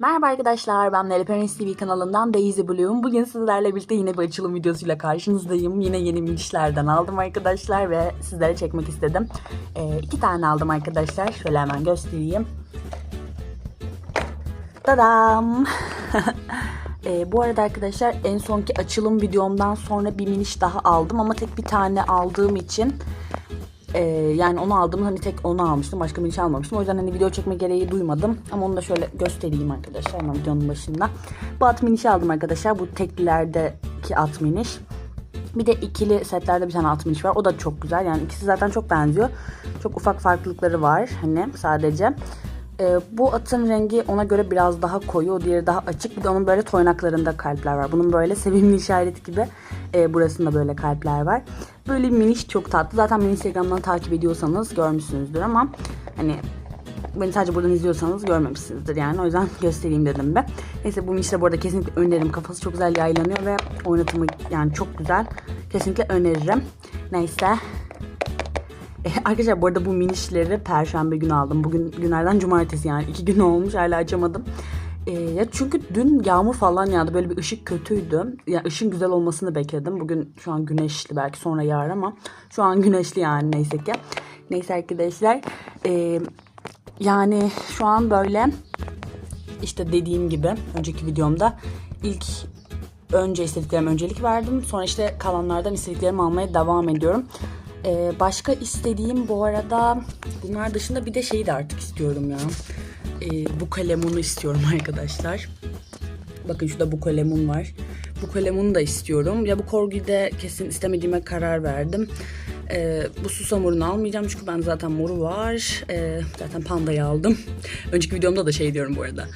Merhaba arkadaşlar, ben Nele Parents TV kanalından Daisy Bloom. Bugün sizlerle birlikte yine bir açılım videosuyla karşınızdayım. Yine yeni minişlerden aldım arkadaşlar ve sizlere çekmek istedim. Ee, iki tane aldım arkadaşlar. Şöyle hemen göstereyim. Tadam! Ee, bu arada arkadaşlar en sonki açılım videomdan sonra bir miniş daha aldım ama tek bir tane aldığım için ee, yani onu aldım hani tek onu almıştım başka bir şey almamıştım. O yüzden hani video çekme gereği duymadım. Ama onu da şöyle göstereyim arkadaşlar hemen videonun başında. Bu at minişi aldım arkadaşlar. Bu teklilerdeki at miniş. Bir de ikili setlerde bir tane at miniş var. O da çok güzel. Yani ikisi zaten çok benziyor. Çok ufak farklılıkları var hani sadece ee, bu atın rengi ona göre biraz daha koyu, o diğeri daha açık. Bir de onun böyle toynaklarında kalpler var. Bunun böyle sevimli işareti gibi e, burasında böyle kalpler var. Böyle miniş çok tatlı. Zaten beni Instagram'dan takip ediyorsanız görmüşsünüzdür ama hani beni sadece buradan izliyorsanız görmemişsinizdir yani. O yüzden göstereyim dedim be. Neyse bu de bu arada kesinlikle öneririm. Kafası çok güzel yaylanıyor ve oynatımı yani çok güzel. Kesinlikle öneririm. Neyse e, Arkadaşlar bu arada bu minişleri perşembe günü aldım. Bugün günlerden cumartesi yani iki gün olmuş hala açamadım. E, ya çünkü dün yağmur falan yağdı böyle bir ışık kötüydü. Ya ışın güzel olmasını bekledim. Bugün şu an güneşli belki sonra yağar ama şu an güneşli yani neyse ki. Neyse arkadaşlar. E, yani şu an böyle işte dediğim gibi önceki videomda ilk önce istediklerime öncelik verdim. Sonra işte kalanlardan istediklerimi almaya devam ediyorum. Ee, başka istediğim bu arada bunlar dışında bir de şeyi de artık istiyorum ya. Ee, bu kalemunu istiyorum arkadaşlar. Bakın şurada bu kalemun var. Bu kalemunu da istiyorum. Ya bu korgide kesin istemediğime karar verdim. Ee, bu susamurunu almayacağım çünkü ben zaten moru var. Ee, zaten pandayı aldım. Önceki videomda da şey diyorum bu arada.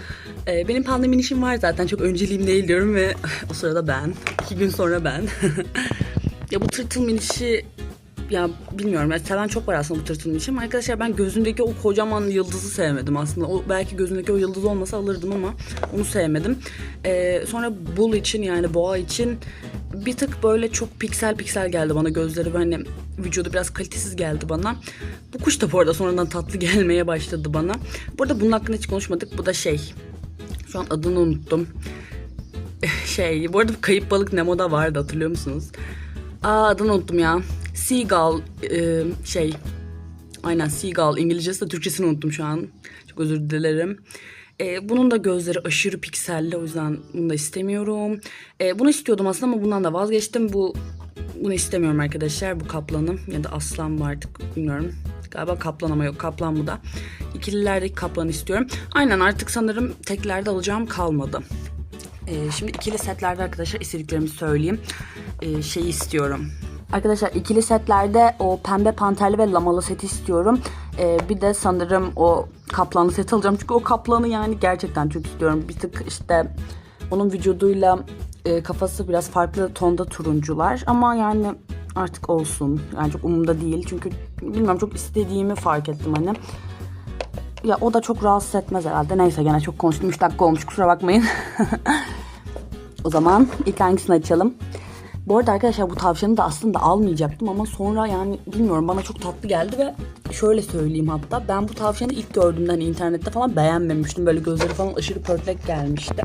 Ee, benim panda minişim var zaten çok önceliğim değil diyorum ve o sırada ben. iki gün sonra ben. ya bu tırtıl minişi ya bilmiyorum ya seven çok var aslında bu tırtılın için. Arkadaşlar ben gözündeki o kocaman yıldızı sevmedim aslında. O belki gözündeki o yıldız olmasa alırdım ama onu sevmedim. Ee, sonra bull için yani boğa için bir tık böyle çok piksel piksel geldi bana gözleri hani vücudu biraz kalitesiz geldi bana. Bu kuş da bu arada sonradan tatlı gelmeye başladı bana. Bu arada bunun hakkında hiç konuşmadık. Bu da şey. Şu an adını unuttum. Şey, bu arada kayıp balık Nemo'da vardı hatırlıyor musunuz? Aa adını unuttum ya. Seagull e, şey aynen Seagull İngilizcesi de Türkçesini unuttum şu an. Çok özür dilerim. E, bunun da gözleri aşırı pikselli o yüzden bunu da istemiyorum. E, bunu istiyordum aslında ama bundan da vazgeçtim. Bu bunu istemiyorum arkadaşlar. Bu kaplanım ya da aslan mı artık bilmiyorum. Galiba kaplan ama yok kaplan bu da. İkililerdeki kaplanı istiyorum. Aynen artık sanırım teklerde alacağım kalmadı. Ee, şimdi ikili setlerde arkadaşlar istediklerimi söyleyeyim. Ee, şeyi istiyorum. Arkadaşlar ikili setlerde o pembe panterli ve lamalı seti istiyorum. Ee, bir de sanırım o kaplanlı set alacağım. Çünkü o kaplanı yani gerçekten çok istiyorum. Bir tık işte onun vücuduyla e, kafası biraz farklı tonda turuncular. Ama yani artık olsun. Yani çok umurumda değil. Çünkü bilmiyorum çok istediğimi fark ettim hani. Ya o da çok rahatsız etmez herhalde. Neyse gene çok konuştum. 3 dakika olmuş kusura bakmayın. o zaman ilk hangisini açalım? Bu arada arkadaşlar bu tavşanı da aslında almayacaktım ama sonra yani bilmiyorum bana çok tatlı geldi ve şöyle söyleyeyim hatta ben bu tavşanı ilk gördüğümde hani internette falan beğenmemiştim. Böyle gözleri falan aşırı pörtlek gelmişti.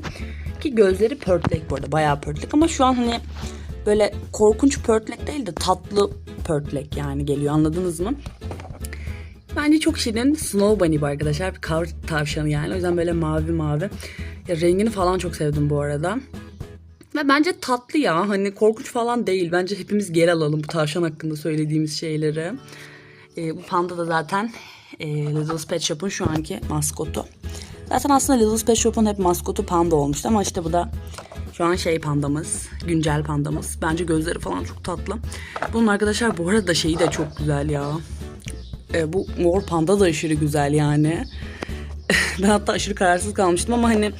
Ki gözleri pörtlek bu arada bayağı pörtlek ama şu an hani böyle korkunç pörtlek değil de tatlı pörtlek yani geliyor anladınız mı? Bence çok şirin Snow Bunny bu arkadaşlar. Bir kar tavşanı yani. O yüzden böyle mavi mavi. Ya rengini falan çok sevdim bu arada. Ve bence tatlı ya. Hani korkunç falan değil. Bence hepimiz geri alalım bu tavşan hakkında söylediğimiz şeyleri. Ee, bu panda da zaten e, Little Pet Shop'un şu anki maskotu. Zaten aslında Little Pet Shop'un hep maskotu panda olmuştu ama işte bu da şu an şey pandamız, güncel pandamız. Bence gözleri falan çok tatlı. Bunun arkadaşlar bu arada şeyi de çok güzel ya. E, bu mor panda da aşırı güzel yani. Ben hatta aşırı kararsız kalmıştım ama hani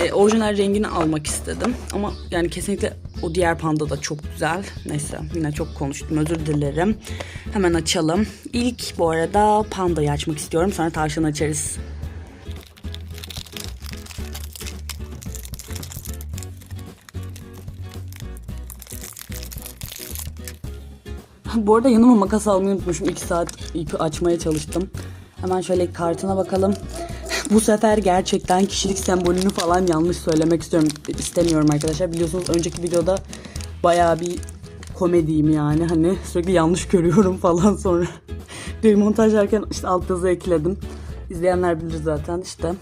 e, orijinal rengini almak istedim. Ama yani kesinlikle o diğer panda da çok güzel. Neyse yine çok konuştum özür dilerim. Hemen açalım. İlk bu arada pandayı açmak istiyorum. Sonra tavşanı açarız. Bu arada yanıma makas almayı unutmuşum. 2 saat ipi açmaya çalıştım. Hemen şöyle kartına bakalım. Bu sefer gerçekten kişilik sembolünü falan yanlış söylemek istiyorum istemiyorum arkadaşlar. Biliyorsunuz önceki videoda bayağı bir komediyim yani. Hani sürekli yanlış görüyorum falan sonra. Bir montajlarken işte alt yazı ekledim. İzleyenler bilir zaten işte.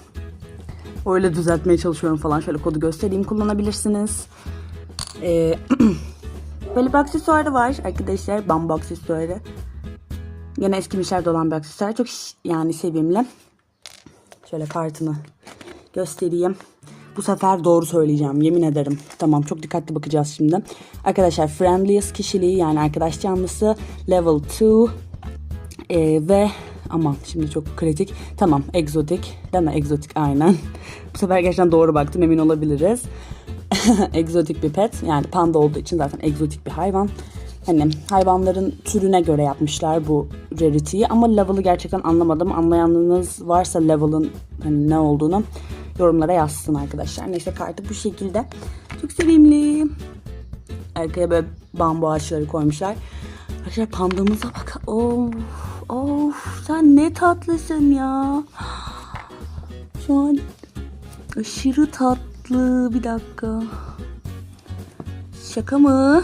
Öyle düzeltmeye çalışıyorum falan. Şöyle kodu göstereyim kullanabilirsiniz. Ee, böyle bir aksesuar da var arkadaşlar. Bambu aksesuarı. Yine eskimişlerde olan bir aksesuar. Çok yani sevimli. Şöyle kartını göstereyim. Bu sefer doğru söyleyeceğim yemin ederim. Tamam çok dikkatli bakacağız şimdi. Arkadaşlar friendliest kişiliği yani arkadaş canlısı level 2 ee, ve aman şimdi çok kritik. Tamam egzotik mi? Egzotik aynen. Bu sefer gerçekten doğru baktım emin olabiliriz. egzotik bir pet yani panda olduğu için zaten egzotik bir hayvan. Hani hayvanların türüne göre yapmışlar bu rarity'yi ama level'ı gerçekten anlamadım. Anlayanınız varsa level'ın hani ne olduğunu yorumlara yazsın arkadaşlar. Neyse kartı bu şekilde. Çok sevimli. Arkaya böyle bambu ağaçları koymuşlar. Arkadaşlar pandamıza bak. Of, of sen ne tatlısın ya. Şu an aşırı tatlı. Bir dakika. Şaka mı?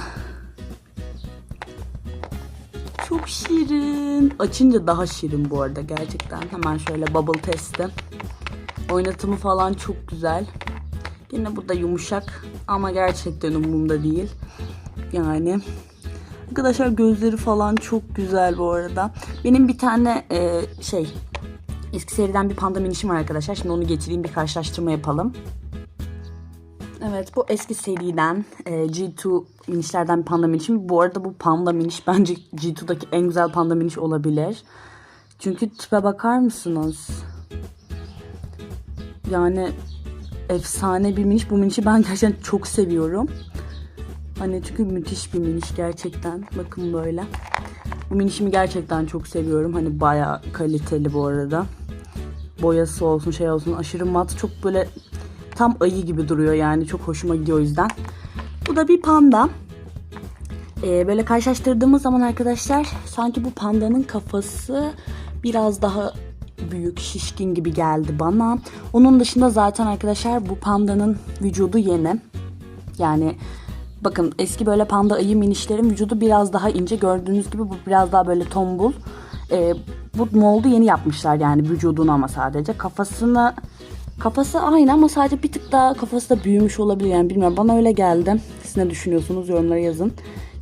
Şirin. Açınca daha şirin bu arada gerçekten. Hemen şöyle bubble testi. Oynatımı falan çok güzel. Yine bu da yumuşak ama gerçekten umurumda değil. Yani arkadaşlar gözleri falan çok güzel bu arada. Benim bir tane e, şey eski seriden bir panda minişim var arkadaşlar. Şimdi onu getireyim bir karşılaştırma yapalım. Evet bu eski seriden e, G2 minişlerden bir panda minişim. Bu arada bu panda miniş bence G2'daki en güzel panda miniş olabilir. Çünkü tipe bakar mısınız? Yani efsane bir miniş. Bu minişi ben gerçekten çok seviyorum. Hani çünkü müthiş bir miniş gerçekten. Bakın böyle. Bu minişimi gerçekten çok seviyorum. Hani bayağı kaliteli bu arada. Boyası olsun şey olsun aşırı mat. Çok böyle tam ayı gibi duruyor yani. Çok hoşuma gidiyor o yüzden. Bu da bir panda. Ee, böyle karşılaştırdığımız zaman arkadaşlar sanki bu pandanın kafası biraz daha büyük, şişkin gibi geldi bana. Onun dışında zaten arkadaşlar bu pandanın vücudu yeni. Yani bakın eski böyle panda ayı minişlerin vücudu biraz daha ince. Gördüğünüz gibi bu biraz daha böyle tombul. Ee, bu moldu yeni yapmışlar yani vücudunu ama sadece. Kafasını kafası aynı ama sadece bir tık daha kafası da büyümüş olabilir yani bilmiyorum. Bana öyle geldi. Siz ne düşünüyorsunuz yorumlara yazın.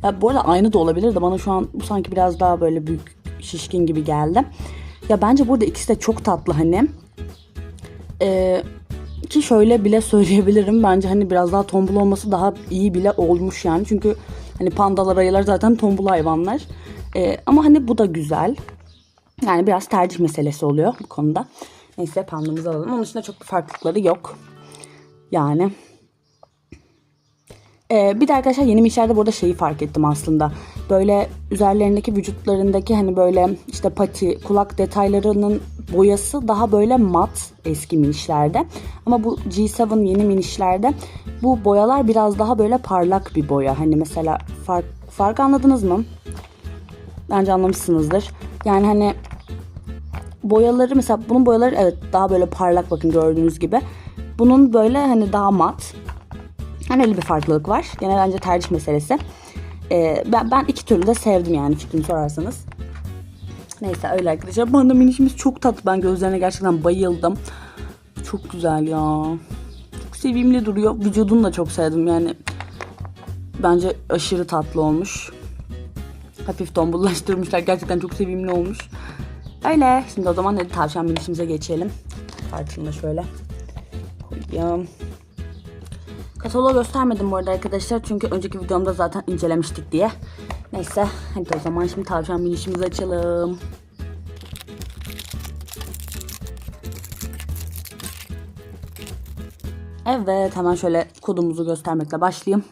Ya bu arada aynı da olabilir de bana şu an bu sanki biraz daha böyle büyük şişkin gibi geldi. Ya bence burada ikisi de çok tatlı hani. Ee, ki şöyle bile söyleyebilirim. Bence hani biraz daha tombul olması daha iyi bile olmuş yani. Çünkü hani pandalar ayılar zaten tombul hayvanlar. Ee, ama hani bu da güzel. Yani biraz tercih meselesi oluyor bu konuda. Neyse pandamızı alalım. Onun dışında çok bir farklılıkları yok. Yani ee, bir de arkadaşlar yeni mişlerde burada şeyi fark ettim aslında. Böyle üzerlerindeki vücutlarındaki hani böyle işte pati, kulak detaylarının boyası daha böyle mat eski minişlerde. Ama bu G7 yeni minişlerde bu boyalar biraz daha böyle parlak bir boya. Hani mesela fark, fark anladınız mı? Bence anlamışsınızdır. Yani hani boyaları mesela bunun boyaları evet daha böyle parlak bakın gördüğünüz gibi. Bunun böyle hani daha mat. Hani öyle bir farklılık var. Genel bence tercih meselesi. Ee, ben, ben iki türlü de sevdim yani fikrimi sorarsanız. Neyse öyle arkadaşlar. Panda minişimiz çok tatlı. Ben gözlerine gerçekten bayıldım. Çok güzel ya. Çok sevimli duruyor. Vücudunu da çok sevdim yani. Bence aşırı tatlı olmuş. Hafif tombullaştırmışlar. Gerçekten çok sevimli olmuş. Öyle. Şimdi o zaman hadi tavşan minişimize geçelim. Kartını da şöyle koyayım. Kataloğu göstermedim bu arada arkadaşlar. Çünkü önceki videomda zaten incelemiştik diye. Neyse. Hadi o zaman şimdi tavşan minişimizi açalım. Evet hemen şöyle kodumuzu göstermekle başlayayım.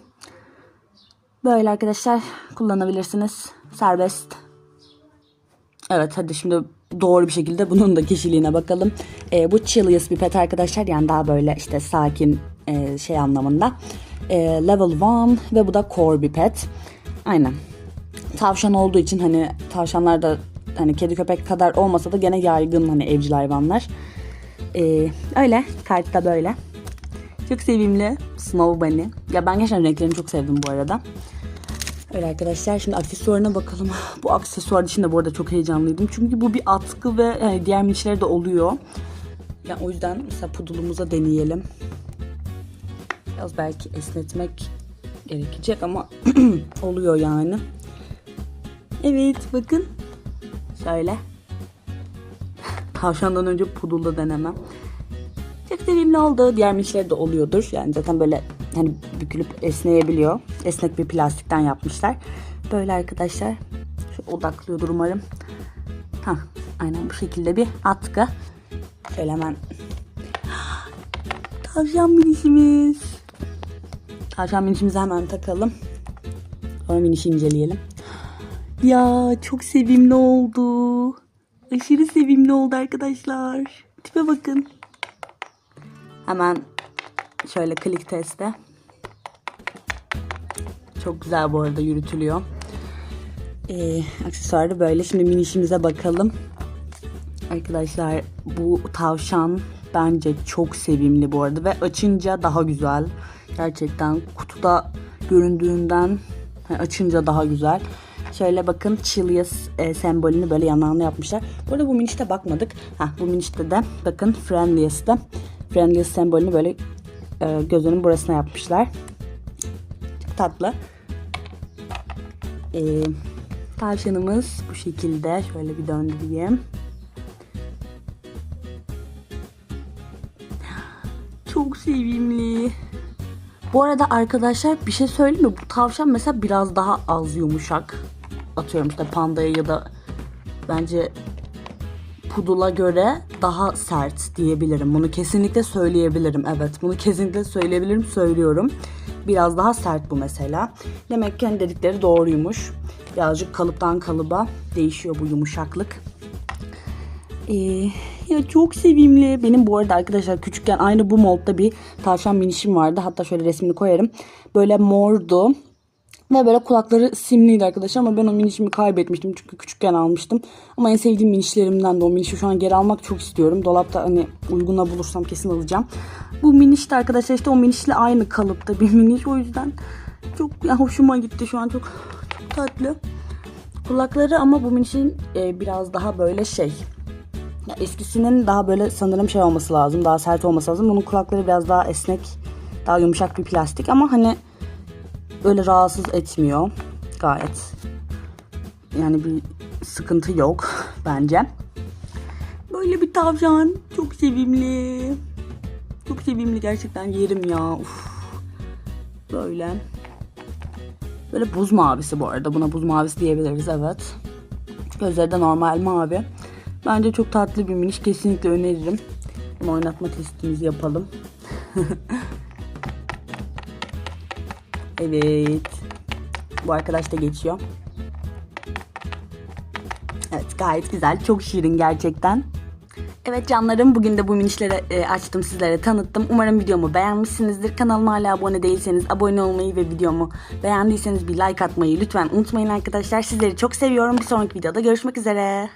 Böyle arkadaşlar kullanabilirsiniz. Serbest. Evet hadi şimdi doğru bir şekilde bunun da kişiliğine bakalım. Ee, bu chilliest bir pet arkadaşlar. Yani daha böyle işte sakin e, şey anlamında. E, level 1 ve bu da core bir pet. Aynen. Tavşan olduğu için hani tavşanlar da hani kedi köpek kadar olmasa da gene yaygın hani evcil hayvanlar. Ee, öyle. Kartta böyle. Çok sevimli. Snow Bunny. Ya ben gerçekten renklerini çok sevdim bu arada. Öyle arkadaşlar şimdi aksesuarına bakalım. Bu aksesuar için de bu arada çok heyecanlıydım. Çünkü bu bir atkı ve yani diğer minişlerde oluyor. Yani o yüzden mesela pudulumuza deneyelim. Biraz belki esnetmek gerekecek ama oluyor yani. Evet bakın. Şöyle. Tavşandan önce pudulda denemem. Çok sevimli oldu. Diğer minişleri de oluyordur. Yani zaten böyle hani bükülüp esneyebiliyor. Esnek bir plastikten yapmışlar. Böyle arkadaşlar. Şu odaklıyordur umarım. Ha, aynen bu şekilde bir atkı. Şöyle hemen. Tavşan minişimiz. Tavşan minişimizi hemen takalım. Sonra minişi inceleyelim. Ya çok sevimli oldu. Aşırı sevimli oldu arkadaşlar. Tipe bakın. Hemen şöyle klik teste. Çok güzel bu arada yürütülüyor. Ee, aksesuarı böyle. Şimdi minişimize bakalım. Arkadaşlar bu tavşan bence çok sevimli bu arada ve açınca daha güzel. Gerçekten kutuda göründüğünden açınca daha güzel. Şöyle bakın Chilius e, sembolünü böyle yanağına yapmışlar. Bu arada bu minişte bakmadık. Ha bu minişte de bakın Friendliest'te Friendliest sembolünü böyle e, gözünün burasına yapmışlar. Çok tatlı. E, tavşanımız bu şekilde. Şöyle bir döndüreyim. Çok sevimli. Bu arada arkadaşlar bir şey söyleyeyim mi? Bu tavşan mesela biraz daha az yumuşak. Atıyorum işte pandaya ya da bence pudula göre daha sert diyebilirim. Bunu kesinlikle söyleyebilirim. Evet bunu kesinlikle söyleyebilirim. Söylüyorum. Biraz daha sert bu mesela. Demek ki hani dedikleri doğruymuş. Birazcık kalıptan kalıba değişiyor bu yumuşaklık. Ee, ya çok sevimli. Benim bu arada arkadaşlar küçükken aynı bu moldda bir tavşan minişim vardı. Hatta şöyle resmini koyarım. Böyle mordu. Ve böyle kulakları simliydi arkadaşlar ama ben o minişimi kaybetmiştim çünkü küçükken almıştım. Ama en sevdiğim minişlerimden de o minişi şu an geri almak çok istiyorum. Dolapta hani uyguna bulursam kesin alacağım. Bu miniş de arkadaşlar işte o minişle aynı kalıpta bir miniş. O yüzden çok ya hoşuma gitti şu an çok, çok tatlı. Kulakları ama bu minişin e, biraz daha böyle şey ya eskisinin daha böyle sanırım şey olması lazım. Daha sert olması lazım. Bunun kulakları biraz daha esnek. Daha yumuşak bir plastik ama hani öyle rahatsız etmiyor. Gayet. Yani bir sıkıntı yok bence. Böyle bir tavşan. Çok sevimli. Çok sevimli gerçekten yerim ya. Uf. Böyle. Böyle buz mavisi bu arada. Buna buz mavisi diyebiliriz evet. Gözleri de normal mavi. Bence çok tatlı bir miniş. Kesinlikle öneririm. Bunu oynatma testimizi yapalım. evet. Bu arkadaş da geçiyor. Evet gayet güzel. Çok şirin gerçekten. Evet canlarım bugün de bu minişleri e, açtım sizlere tanıttım. Umarım videomu beğenmişsinizdir. Kanalıma hala abone değilseniz abone olmayı ve videomu beğendiyseniz bir like atmayı lütfen unutmayın arkadaşlar. Sizleri çok seviyorum. Bir sonraki videoda görüşmek üzere.